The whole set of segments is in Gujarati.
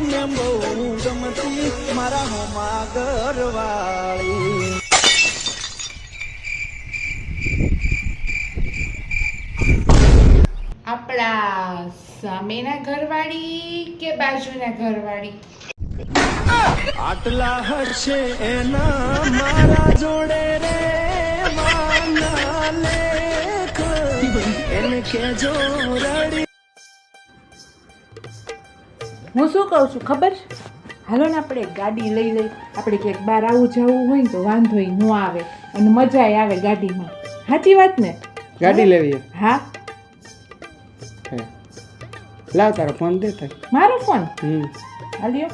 મને બહુ ગમતી મારા હોમા ઘરવાળી આપણા સામેના ઘરવાળી કે બાજુના ઘરવાળી? આટલા હશે એના મારા જોડે રે માના લેખ. એને કેજો રડી. હું શું કહું છું ખબર છે? હાલો ને આપણે ગાડી લઈ લઈ. આપણે ક્યાંક બહાર આવું જવું હોય ને તો વાંધો ન આવે અને મજા આવે ગાડીમાં. સાચી વાત ને? ગાડી લેવી. હા? લાવ તારો ફોન દે થાય મારો ફોન? હમ. હાલ્યો.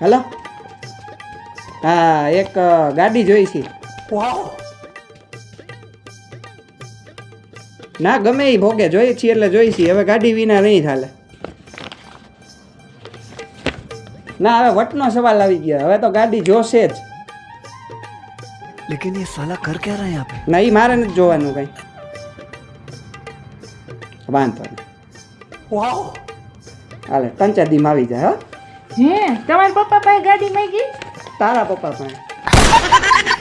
હલો. હા એક ગાડી જોઈ છે. ના ગમે એ ભોગે જોઈએ છીએ એટલે જોઈ છીએ. હવે ગાડી વિના નહીં ચાલે. ના હવે વટનો સવાલ આવી ગયો. હવે તો ગાડી જોશે જ. લેકિન એ સલાહ કર ક્યાં રહ્યા આપે? ના એ મારે નથી જોવાનું કઈ. વાંધો વાહ હાલે ત્રણ ચાર દીમાં આવી જાય હે તમારા પપ્પા પાસે ગાડી માંગી? તારા પપ્પા પાસે.